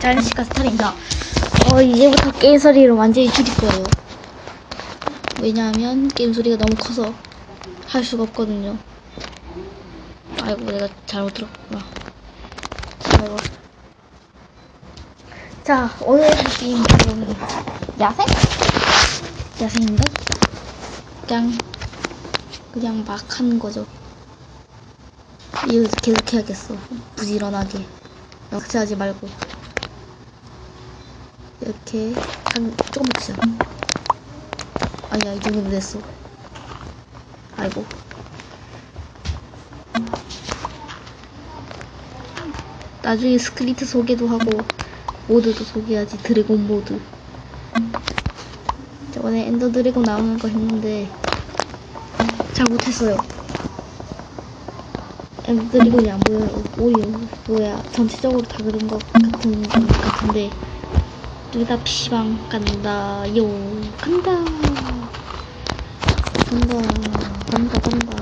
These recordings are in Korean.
자연시가 스타일입니다. 어, 이제부터 게임 소리를 완전히 줄일 거예요. 왜냐하면 게임 소리가 너무 커서 할 수가 없거든요. 아이고, 내가 잘못 들었구나. 아이고. 자, 오늘 할 게임 내용이 야생? 야생인가? 그냥, 그냥 막 하는 거죠. 이거 계속 해야겠어. 부지런하게. 역시하지 말고. 이렇게, 한, 조금 붙여. 아니야, 이 정도면 됐어. 아이고. 나중에 스크리트 소개도 하고, 모드도 소개하지. 드래곤 모드. 저번에 엔더 드래곤 나오는 거 했는데, 잘 못했어요. 드래곤이 안 보여요. 오히려, 뭐야, 전체적으로 다 그런 것 같은, 것 같은데, 둘다 PC방 간다요. 간다. 간다. 간다, 간다.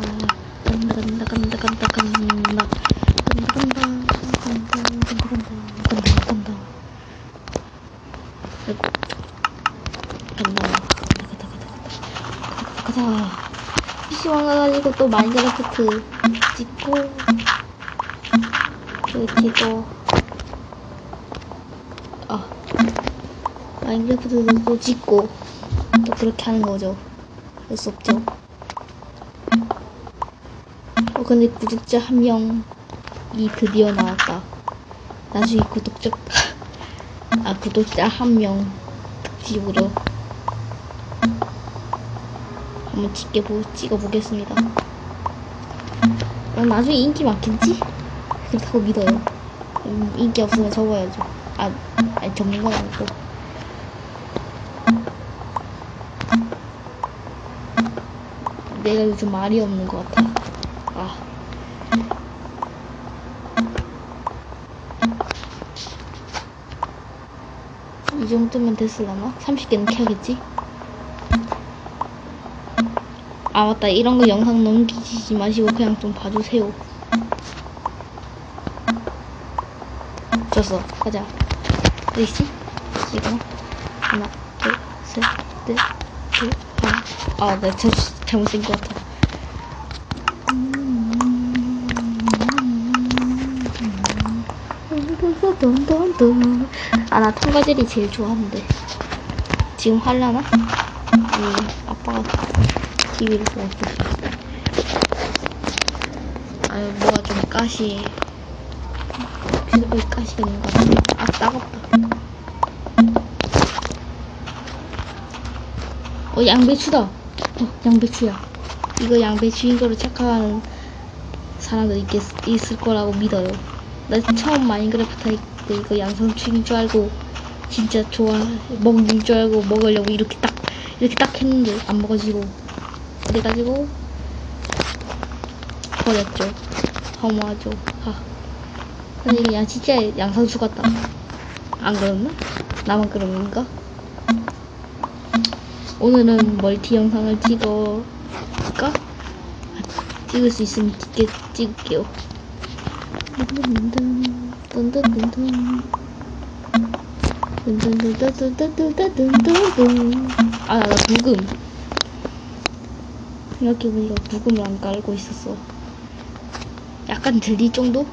간다, 간다, 간다, 간다, 간다. 간다, 간다. 간다, 간다. 간다, 간다. 간다, 간다. 아이고. 간다. 간다, 가다, 가다, 가다. 가다, 가다. PC방 가가지고 또 마인크래프트 찍고, 이렇게 또, 아. 마인크래프트도 또 찍고 또 그렇게 하는 거죠. 할 수 없죠. 어 근데 구독자 한 명이 드디어 나왔다. 나중에 구독자 아 구독자 한 명 특집으로 한번 찍게 보 찍어 보겠습니다. 어, 나중에 인기 많겠지? 그렇다고 믿어요. 음, 인기 없으면 접어야죠. 아, 아니 접는 건 아니고. 내가 요즘 말이 없는 것 같아. 아. 이 정도면 됐을라나? 30개는 켜야겠지? 아, 맞다. 이런 거 영상 넘기지 마시고 그냥 좀 봐주세요. 졌어. 가자. 어디있지? 이거. 하나, 둘, 셋, 넷, 둘, 하나. 아, 잘못 쓴 것 같아. 아, 나 통과젤이 제일 좋아하는데. 지금 할라나? 아니, 아빠가 TV를 보고. 아유, 뭐가 좀 가시. 휴대폰이 가시가 있는 것 같아. 아, 따갑다. 어, 양배추다. 어, 양배추야. 이거 양배추인 거로 착각하는 사람도 있겠, 있을 거라고 믿어요. 나 처음 마인크래프트 할 때 이거 양상추인 줄 알고 진짜 좋아 먹는 줄 알고 먹으려고 이렇게 딱 이렇게 딱 했는데 안 먹어지고 그래가지고 버렸죠. 허무하죠. 하. 근데 그냥 진짜 양상추 같다. 안 그렇나? 나만 그런 건가? 오늘은 멀티 영상을 찍어볼까? 찍을 수 있으면 찍게, 찍을게요. 아, 나 궁금. 생각해보니까 부금을 안 깔고 있었어. 약간 들릴 정도?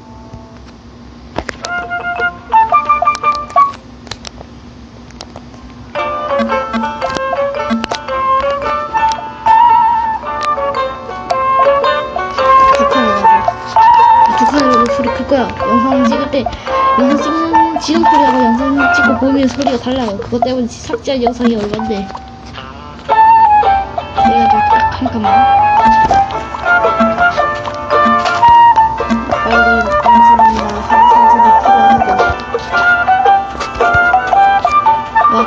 영상 찍을 때 영상 찍는 지금 소리하고 영상 찍고 보면 소리가 달라요. 그것 때문에 삭제한 영상이 얼만데. 잠깐만.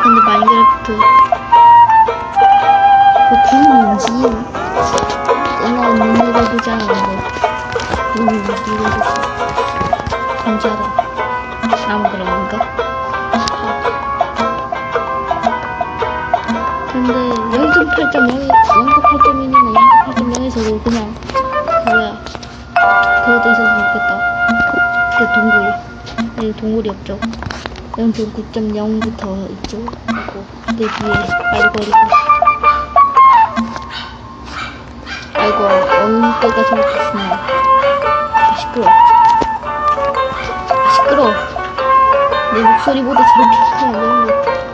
근데 마인크래프트. 그구인지 내가 눈물을 보지 않았는데 눈물 눈물을 보지 감지하다. 나만 그런 건가? 근데 0.8.0 0.8.0 있었으면 좋겠다 그 동굴 그리고 동물이 없죠. 0.9.0부터 있죠. 그리고 그 뒤에 말거리가. 아이고, 어느 때가 저렇겠으나. 아, 시끄러. 아, 시끄러. 내 목소리보다 저렇게 되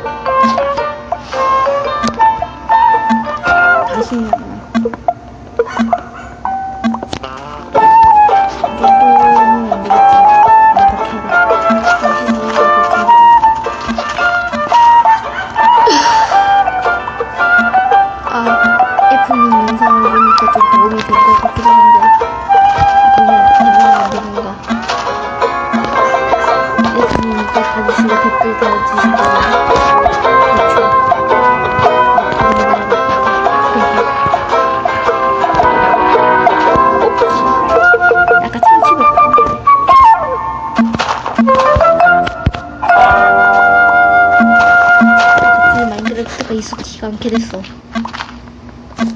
않게 됐어.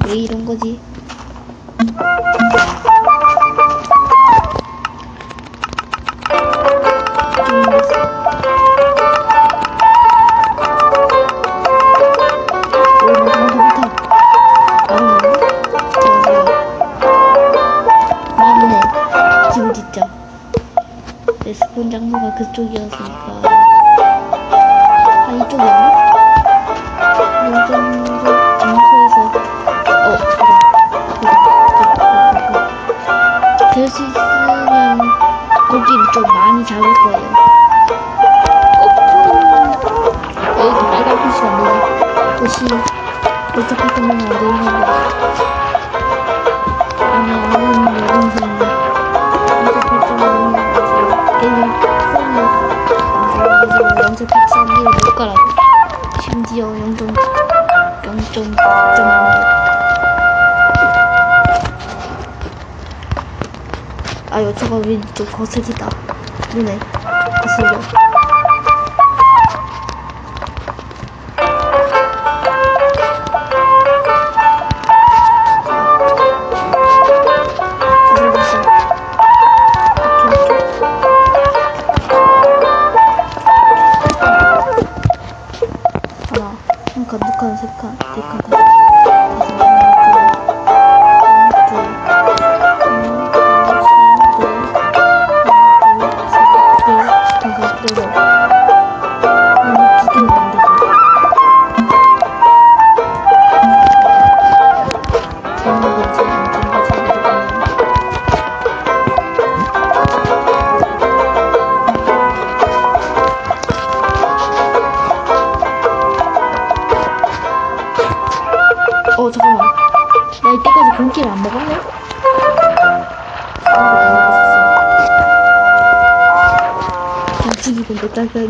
왜 이런 거지? 지금 진짜. 내 스폰 장소가 그쪽이었으니까. 아, 여차가 왠좀 거슬리다. 눈에 거슬려.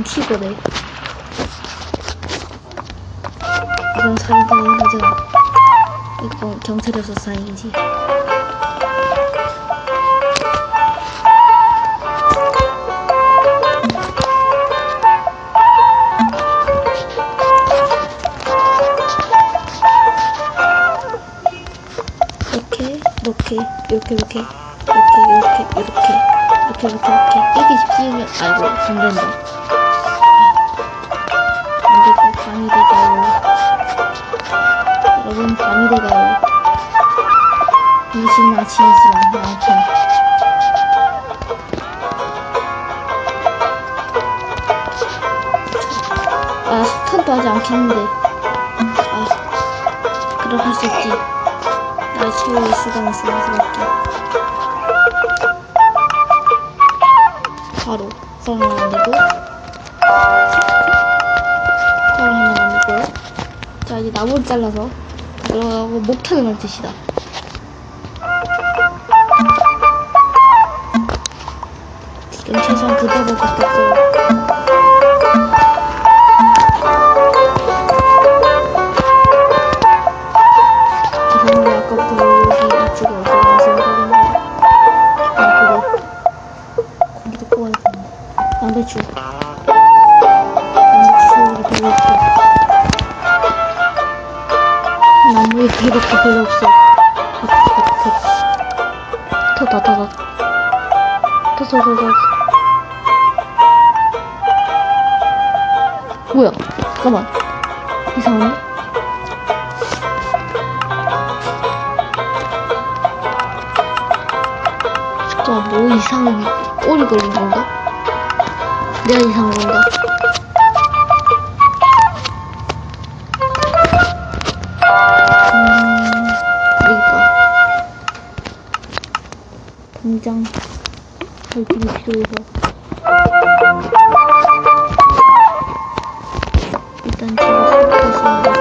티거네 이건 살인당한 거잖아 이건 경찰에서 사인이지. 이렇게 이렇게 이렇게 이렇게 이렇게 이렇게 이렇게 이렇게 이렇게 이렇게. 이렇게 집지으면 아이고 안 된다 여러분 밤이 돼가요 이시는 아침이지만 나한테 아 스턴도 하지 않겠는데. 아 그럼 할 수 있지. 날 최후의 수단을 쓰는 수밖에 바로 썰 하나 만들고 썰 하나 만들고. 자 이제 나무를 잘라서 올라가고 목타는 건 뜻이다. 지금 최소한 그 답을 갖고 있어요. 뭐야? 잠깐만. 이상한데? 잠깐만, 뭐 이상한, 꼬리 걸린 건가? 내가 이상한 건가? 음, 여기다. 당장 발길이 필요해서. 일단 제가 생각했습니다.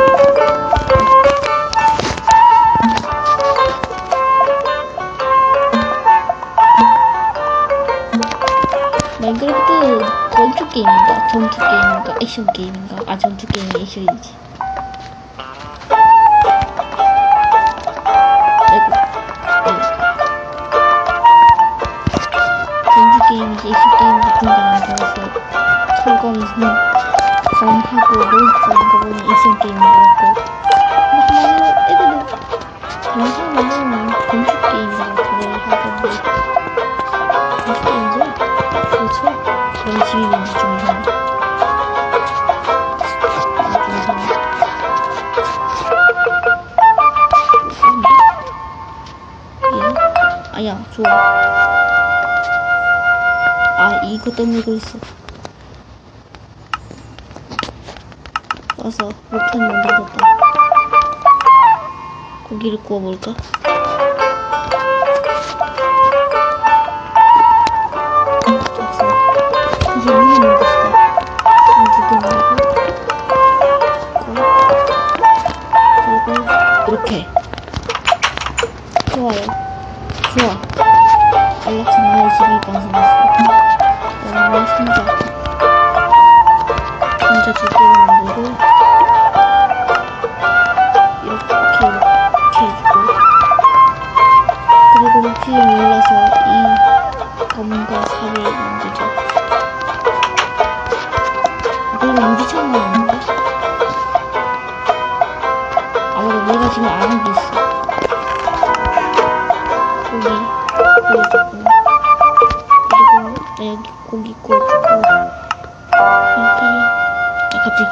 마인크래프트 건축 게임인가? 전투 게임인가? 액션 게임인가? 아 전투 게임이 액션이지. 하고 몬스터 이거 보니 액션 게임인 것 같고 근데 한마디로 애들은 영상 만들면 건축 게임이라고 그걸 하던데 건축 게임이죠? 그렇죠? 그런 집이 왠지 좀 이상해 좀 이상해? 아야 좋아 아 이거 때문에 그랬어 와서 목탄 만들어졌다. 고기를 구워볼까?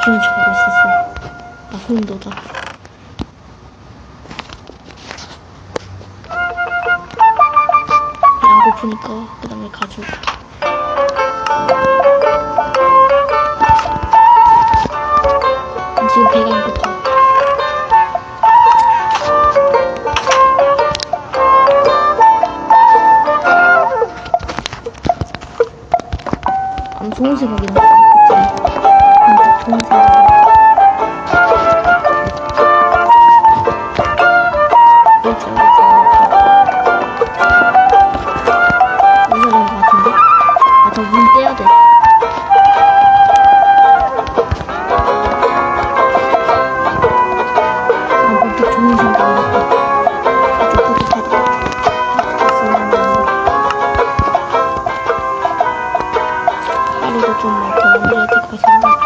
아, 기분 좋아하고 있었어. 나 소름 돋아 안 고프니까 그 다음에 가죽 지금 배가 안 고파. 안 좋은 생각이 나 하루도 좀더 만들